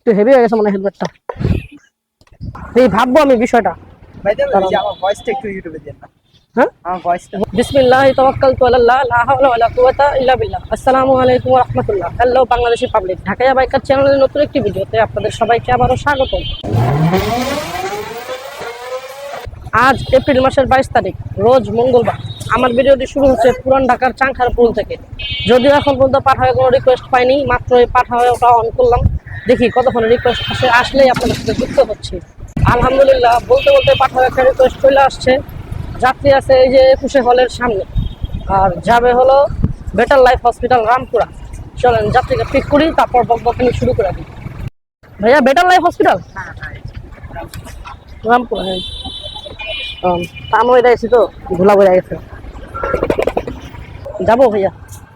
একটু হেভি হয়ে গেছে মনে হেলমেটটা এই ভাববো আমি বিষয়টা। হ্যাঁ? Hello Bangladeshi public Dhakaiya biker চ্যানেলের নতুন একটি ভিডিওতে আপনাদের সবাইকে আবারও স্বাগতম। আজ এপ্রিল মাসের বাইশ তারিখ রোজ মঙ্গলবার। আমার ভিডিওটি শুরু হচ্ছে পুরান ঢাকার চাংখারপুল থেকে। যদিও এখন পর্যন্ত পাঠায় কোনো রিকোয়েস্ট পাইনি মাত্র এই পাঠায় ওটা অন করলাম। দেখি কতক্ষণ রিকোয়েস্ট আসে আসলেই আপনাদের সাথে যুক্ত হচ্ছে। আলহামদুলিল্লাহ বলতে বলতে পাঠায় একটা রিকোয়েস্ট চলে আসছে। যাত্রী আছে এই যে একুশে হলের সামনে। আর যাবে হলো বেটার লাইফ হসপিটাল রামপুরা। চলেন যাত্রীকে পিক করি তারপর বকবকানি শুরু করে দিই। ভাইয়া বেটার লাইফ হসপিটাল রামপুরা হ্যাঁ। আমি এটা তো ভোলা বইয়া গেছে। যাব ভাইয়া?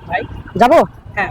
ভাই? যাব? হ্যাঁ।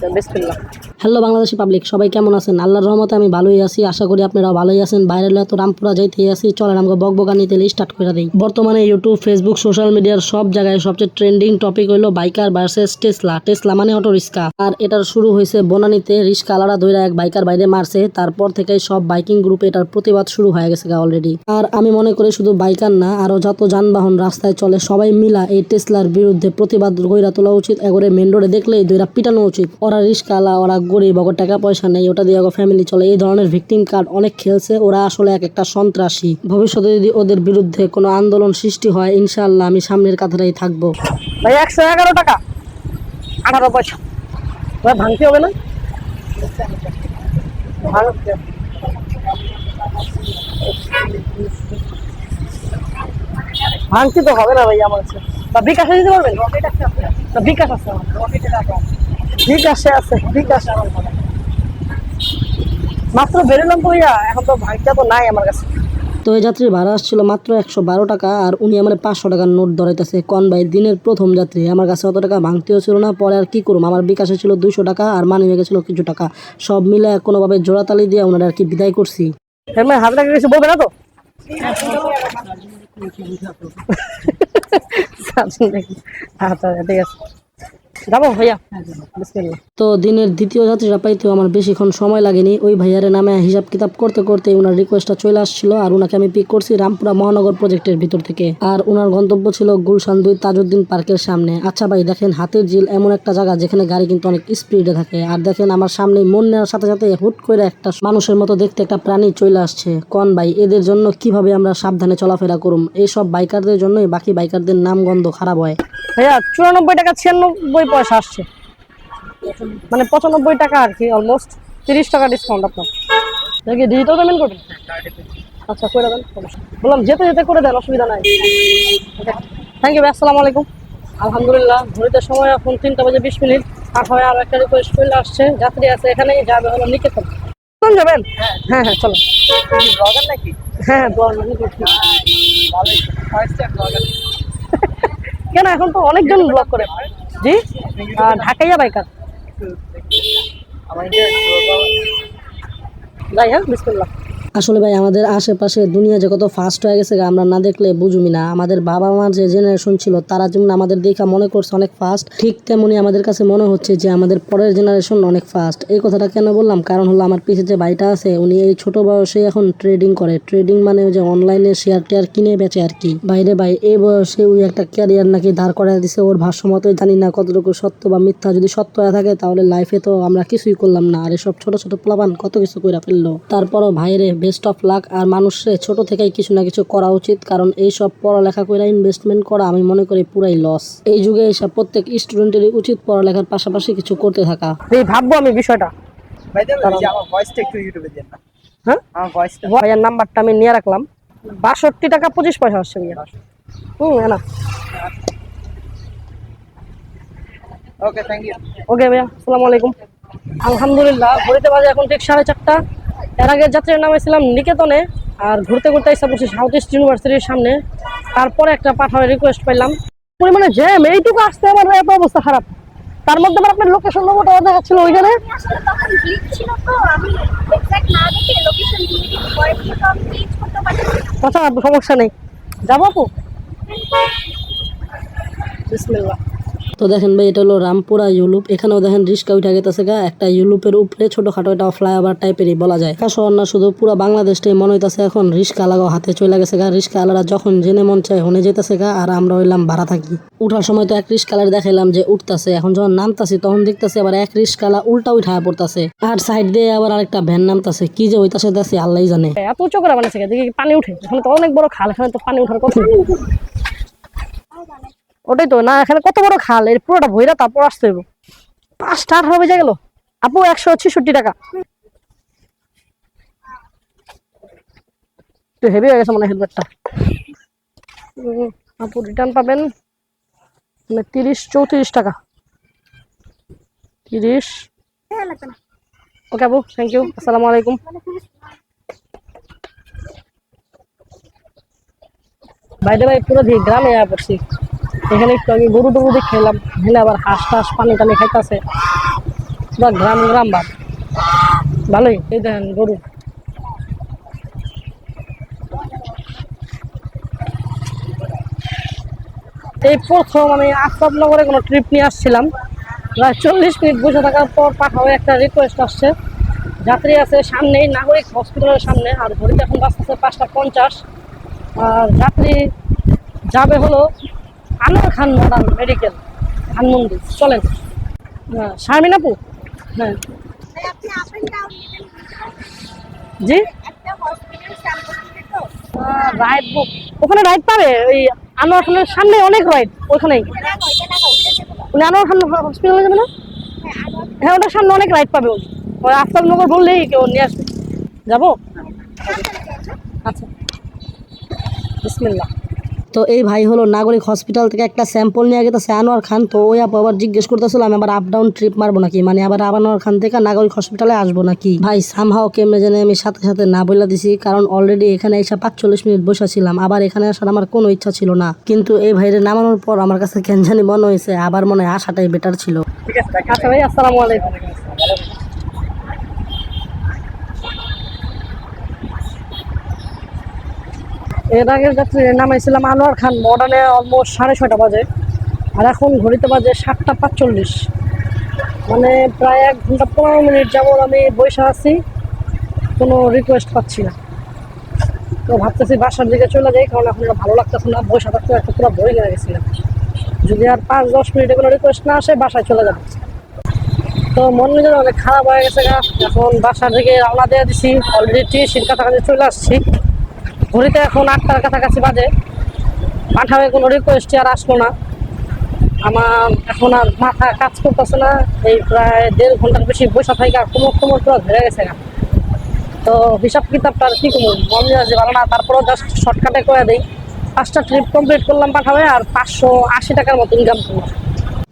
বেশ বিসমিল্লাহ। হ্যালো বাংলাদেশি পাবলিক সবাই কেমন আছেন? আল্লাহর রহমতে আমি ভালোই আছি, আশা করি আপনারা ভালোই আছেন। বাইরে তো রামপুরা যাইতে আসি চলেন আমাকে বকবকানি তেলে স্টার্ট করে দিই। বর্তমানে ইউটিউব ফেসবুক সোশ্যাল মিডিয়ার সব জায়গায় সবচেয়ে ট্রেন্ডিং টপিক হলো বাইকার ভার্সেস টেসলা টেসলা মানে অটো রিক্সা আর এটার শুরু হয়েছে বনানীতে, রিক্সা আলাদা ধরে এক বাইকার বাইরে মারছে। তারপর থেকে সব বাইকিং গ্রুপে এটার প্রতিবাদ শুরু হয়ে গেছে অলরেডি আর আমি মনে করি শুধু বাইকার না, আরও যত যানবাহন রাস্তায় চলে, সবাই মিলা এই টেসলার বিরুদ্ধে প্রতিবাদ গইরা তোলা উচিত। এগরে মেন রোডে দেখলেই দুইরা পিটানো উচিত। ওরা রিস্কালা ওরা গরিব ওগর টাকা পয়সা নেই, ওটা দিয়ে ফ্যামিলি চলে। এই ধরনের ভিকটিম কার্ড অনেক খেলছে, ওরা আসলে এক একটা সন্ত্রাসী। ভবিষ্যতে যদি ওদের বিরুদ্ধে কোনো আন্দোলন সৃষ্টি হয়, ইনশাআল্লাহ আমি সামনের কাতারেই থাকব। ভাই, একশো এগারো টাকা। আঠারো পয়সা। ভাই, ভাঙতে হবে না? ভাঙতে। তো হবে না ভাই, আমার তা বিকাশে দিতে পারবেন বিকাশ আছে। আমার বিকাশে আছে বিকাশে আমার মনে মাত্র বেরোলাম তো ভাইয়া এখন তো ভাইটা তো নাই আমার কাছে। তো এই যাত্রীর ভাড়া আসছিল মাত্র একশো বারো টাকা আর উনি আমার পাঁচশো টাকার নোট ধরাইতেছে। কন ভাই দিনের প্রথম যাত্রী। আমার কাছে অত টাকা ভাঙতেও ছিল না পরে আর কি করুম? আমার বিকাশে ছিল দুইশো টাকা আর মানি গেছিল কিছু টাকা। সব মিলে কোনোভাবে জোড়াতালি দিয়ে ওনারা আর কি বিদায় করছি। হ্যাঁ টাকা কিছু বলবে না তো? আচ্ছা ঠিক আছে। যাব ভাইয়া। তো দিনের দ্বিতীয় যাত্রীরা পাইতেও আমার বেশিক্ষণ সময় লাগেনি। ওই ভাইয়ারের নামে হিসাব কিতাব করতে করতে ওনার রিকোয়েস্টটা চলে আসছিল আর ওনাকে আমি পিক করছি রামপুরা মহানগর প্রজেক্টের ভিতর থেকে। আর ওনার গন্তব্য ছিল গুলশান দুই তাজউদ্দিন পার্কের সামনে। আচ্ছা ভাই দেখেন হাতের ঝিল এমন একটা জায়গা যেখানে গাড়ি কিন্তু অনেক স্পিডে থাকে। আর দেখেন আমার সামনে মন নেওয়ার সাথে সাথে হুট করে একটা মানুষের মতো দেখতে একটা প্রাণী চলে আসছে। কন ভাই এদের জন্য কীভাবে আমরা সাবধানে চলাফেরা করুম? এইসব বাইকারদের জন্যই বাকি বাইকারদের নাম গন্ধ খারাপ হয়। ভাইয়া চুরানব্বই টাকা ছিয়ানব্বই পয়সা আসছে। মানে পঁচানব্বই টাকা আর কি অলমোস্ট তিরিশ টাকা ডিসকাউন্ট আপনার। দেখি ডিজিটাল পেমেন্ট করবেন? আচ্ছা করে দেন বললাম যেতে যেতে করে দেন অসুবিধা নাই। থ্যাংক ইউ ভাই আসসালামু আলাইকুম। আলহামদুলিল্লাহ ঘড়িতে সময় এখন তিনটা বাজে বিশ মিনিট। আর হয় আরও একটা রিকোয়েস্ট চলে আসছে। যাত্রী আছে এখানেই যাবে হলো নিকেতন। কোন যাবেন? হ্যাঁ। হ্যাঁ চলো। ব্লগার নাকি? হ্যাঁ হ্যাঁ ব্লগার কেন এখন তো অনেকজন ব্লগ করে। জি আহ, ঢাকাইয়া বাইকার আমার ইন্ডিয়া যাই হ্যাঁ বিসমিল্লাহ আসলে ভাই, আমাদের আশেপাশে দুনিয়া যে কত ফাস্ট হয়ে গেছে আমরা না দেখলে বুঝুমি না। আমাদের বাবা মার যে জেনারেশন ছিল, তারা যেমন আমাদের দেখা মনে করছে অনেক ফাস্ট ঠিক তেমনি আমাদের কাছে মনে হচ্ছে যে আমাদের পরের জেনারেশন অনেক ফাস্ট এই কথাটা কেন বললাম? কারণ হলো আমার পিছে যে ভাইটা আছে, উনি এই ছোট বয়সে এখন ট্রেডিং করে। ট্রেডিং মানে যে অনলাইনে শেয়ার টেয়ার কিনে বেচে আর কি। বাইরে ভাই, এই বয়সে ওই একটা ক্যারিয়ার নাকি দাঁড় করায় দিছে, ওর ভাষ্য মতোই জানি না কতটুকু সত্য বা মিথ্যা। যদি সত্য হয়ে থাকে, তাহলে লাইফে তো আমরা কিছুই করলাম না। আর এসব ছোট ছোট প্লাবান কত কিছু কইরা ফেলল। তারপরও ভাইরে বেস্ট অফ লাক। আর মানুষের ছোট থেকেই কিছু না কিছু করা উচিত কারণ এই সব পড়ালেখা করে ইনভেস্টমেন্ট করা আমি মনে করি পুরাই লস এই যুগে এসব প্রত্যেক স্টুডেন্টেরই উচিত পড়ালেখার পাশাপাশি কিছু করতে থাকা। এই ভাববো আমি বিষয়টা। ভাই দেন আমার ভয়েসটা একটু ইউটিউবে দেন হ্যাঁ? আমার ভয়েসটা ভাইয়ার নাম্বারটা আমি নিয়ে রাখলাম। বাষট্টি টাকা পঁচিশ পয়সা হচ্ছে ভাইয়া। হুম না। ওকে থ্যাংক ইউ ওকে ভাইয়া আসসালামু আলাইকুম। আলহামদুলিল্লাহ ঘুরতে বাজে এখন ঠিক সাড়ে চারটা। এর আগে যাত্রীর নামে ছিলাম নিকেতনে আর ঘুরতে ঘুরতে এসে পড়ছি সাউথ ইস্ট ইউনিভার্সিটির সামনে। তারপরে একটা পাঠানোর রিকোয়েস্ট পাইলাম। পরিমাণে জ্যাম এইটুকু আসতে আমার এত অবস্থা খারাপ। তার মধ্যে আবার আপনার লোকেশন নম্বরটা দেখাচ্ছিল ওইখানে। না আচ্ছা সমস্যা নেই। যাব আপু? বিসমিল্লাহ। তো দেখেন ভাই, এটা হলো রামপুরা ইউলুপ। এখানেও দেখেন রিস্কা উঠা গেতেছে গা। একটা ইউলুপের উপরে ছোটখাটো একটা ফ্লাইওভার টাইপেরই বলা যায়। শহর না, শুধু পুরো বাংলাদেশটাই মনে হইতাছে এখন রিস্কা লাগাও হাতে চলে গেছে গা। রিস্কা আলারা যখন জেনে মন চায় হনে যেতেছে গা, আর আমরা হইলাম ভাড়া থাকি। উঠার সময় তো এক রিস্কালার দেখাইলাম যে উঠতাছে। এখন যখন নামতাছি, তখন দেখতাছি আবার এক রিস্কালা উল্টা উঠা পড়তাছে। আর সাইড দিয়ে আবার আরেকটা ভ্যান নামতাছে। কি যে হইতাছে দেখছি আল্লাহ জানে। এত করে বানাইছে দেখি পানি উঠে। এখানে তো অনেক বড় খাল, এখানে তো পানি উঠার কথা। ওটাই তো, না, এখানে কত বড় খাল? এর পুরোটা ভইরা তারপর আসতে হইব। পাঁচটা আঠারো বেজে গেল। আপু, একশো ছেষট্টি টাকা। একটু হেভি হয়ে গেছে মনে হেলমেটটা আপু রিটার্ন পাবেন মানে তিরিশ চৌত্রিশ টাকা। তিরিশ। ওকে, আপু থ্যাংক ইউ আসসালামু আলাইকুম। বাইরে ভাই পুরো গ্রামে পড়ছি। এখানে একটু আমি গরু টরু দিয়ে খেলাম এখানে আবার হাঁস টাস পানি টানি খাইতেছে। বা গ্রাম গ্রাম বাদ। ভালোই, এই দেখেন গরু। এই প্রথম আমি আফতাবনগরে কোনো ট্রিপ নিয়ে আসছিলাম। প্রায় চল্লিশ মিনিট বসে থাকার পর পাঠাও একটা রিকোয়েস্ট আসছে। যাত্রী আছে সামনেই, নাগরিক হসপিটালের সামনে, আর ঘড়িতে এখন বাজতেছে পাঁচটা পঞ্চাশ। আর যাত্রী যাবে হলো আনোয়ার খান মডার্ন মেডিকেল ধানমন্ডি। চলেন। হ্যাঁ শারমিন আপু? হ্যাঁ। জি? রাইড বুক ওখানে রাইড পাবে? ওই আনোয়ার খানের সামনে অনেক রাইড ওখানেই। উনি আনোয়ার খান হসপিটালে যাবে না? হ্যাঁ ওটার সামনে অনেক রাইড পাবে ওই আফতাবনগর বললেই কেউ নিয়ে আসবে। যাব? আচ্ছা। বিসমিল্লাহ। তো এই ভাই হলো নাগরিক হসপিটাল থেকে একটা স্যাম্পল নিয়ে গেছে, আনোয়ার খান। তো ওই আপু আবার জিজ্ঞেস করতেছিল, আমি আবার আপ ডাউন ট্রিপ মারবো নাকি? মানে আবার আনোয়ার খান থেকে নাগরিক হসপিটালে আসব নাকি? ভাই সামহাও কেমনে জানে আমি সাথে সাথে না বলে দিছি, কারণ অলরেডি এখানে এসে পাঁচচল্লিশ মিনিট বসেছিলাম আবার এখানে আসার আমার কোনো ইচ্ছা ছিল না। কিন্তু এই ভাইরে নামানোর পর আমার কাছে কেন জানি মনে হয়েছে, আবার মনে হয় আসাটাই বেটার ছিল। ঠিক আছে আচ্ছা ভাই, আসসালামু আলাইকুম। এর আগের যাত্রী নামাইছিলাম আনোয়ার খান মডার্নে অলমোস্ট সাড়ে ছয়টা বাজে। আর এখন ঘড়িতে বাজে সাতটা পাঁচচল্লিশ। মানে প্রায় এক ঘণ্টা পনেরো মিনিট যেমন আমি বসে আছি, কোনো রিকোয়েস্ট পাচ্ছি না। তো ভাবতেছি বাসার দিকে চলে যাই, কারণ এখন ভালো লাগতেছে না, বসে থাকতে একটা পুরো বই হয়ে গেছিলাম যদি আর পাঁচ দশ মিনিটে কোনো রিকোয়েস্ট না আসে, বাসায় চলে যাবে। তো মন মেজাজ অনেক খারাপ হয়ে গেছে এখন বাসার দিকে রওনা দিয়ে দিছি অলরেডি টিএসির কাছাকাছি চলে আসছি। ঘড়িতে এখন আটটার কাছাকাছি বাজে। পাঠাবে কোনো রিকোয়েস্ট আর আসলো না। আমার এখন আর মাথা কাজ করতেছে না। এই প্রায় দেড় ঘণ্টার বেশি বসে থাকি কোনো কোমর পুরো ধরে গেছে না তো হিসাব কিতাবটা আর কি করব? মন মেজাজ ভালো না, তারপরেও জাস্ট শর্টকাটে করে দিই। পাঁচটা ট্রিপ কমপ্লিট করলাম পাঠাবে, আর পাঁচশো আশি টাকার মতো ইনকাম করলাম।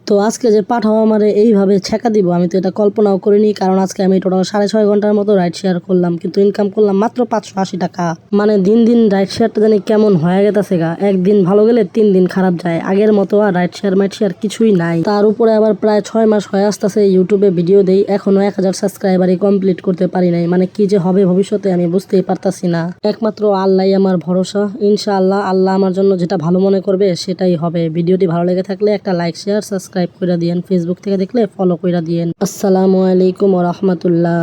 তো আজকে যে পাঠাও আমারে এইভাবে ছেঁকা দিব, আমি তো এটা কল্পনাও করিনি, কারণ আজকে আমি টোটাল সাড়ে ছয় ঘণ্টার মতো রাইড শেয়ার করলাম, কিন্তু ইনকাম করলাম মাত্র পাঁচশো আশি টাকা। মানে দিন দিন রাইড শেয়ারটা জানি কেমন হয়ে গেছে গা, একদিন ভালো গেলে তিন দিন খারাপ যায়, আগের মতো আর রাইড শেয়ার মাইড শেয়ার কিছুই নাই। তার উপরে আবার প্রায় ছয় মাস হয়ে আসতেছে ইউটিউবে ভিডিও দেই, এখনও এক হাজার সাবস্ক্রাইবারই কমপ্লিট করতে পারি নাই মানে কি যে হবে ভবিষ্যতে আমি বুঝতেই পারতাছি না। একমাত্র আল্লাহ আমার ভরসা, ইনশাআল্লাহ আল্লাহ আমার জন্য যেটা ভালো মনে করবে সেটাই হবে। ভিডিওটি ভালো লেগে থাকলে একটা লাইক শেয়ার সাবস্ক্রাইব করে দিয়েন ফেসবুক থেকে দেখলে ফলো করে দিয়েন। আসসালামু আলাইকুম রহমতুল্লাহ।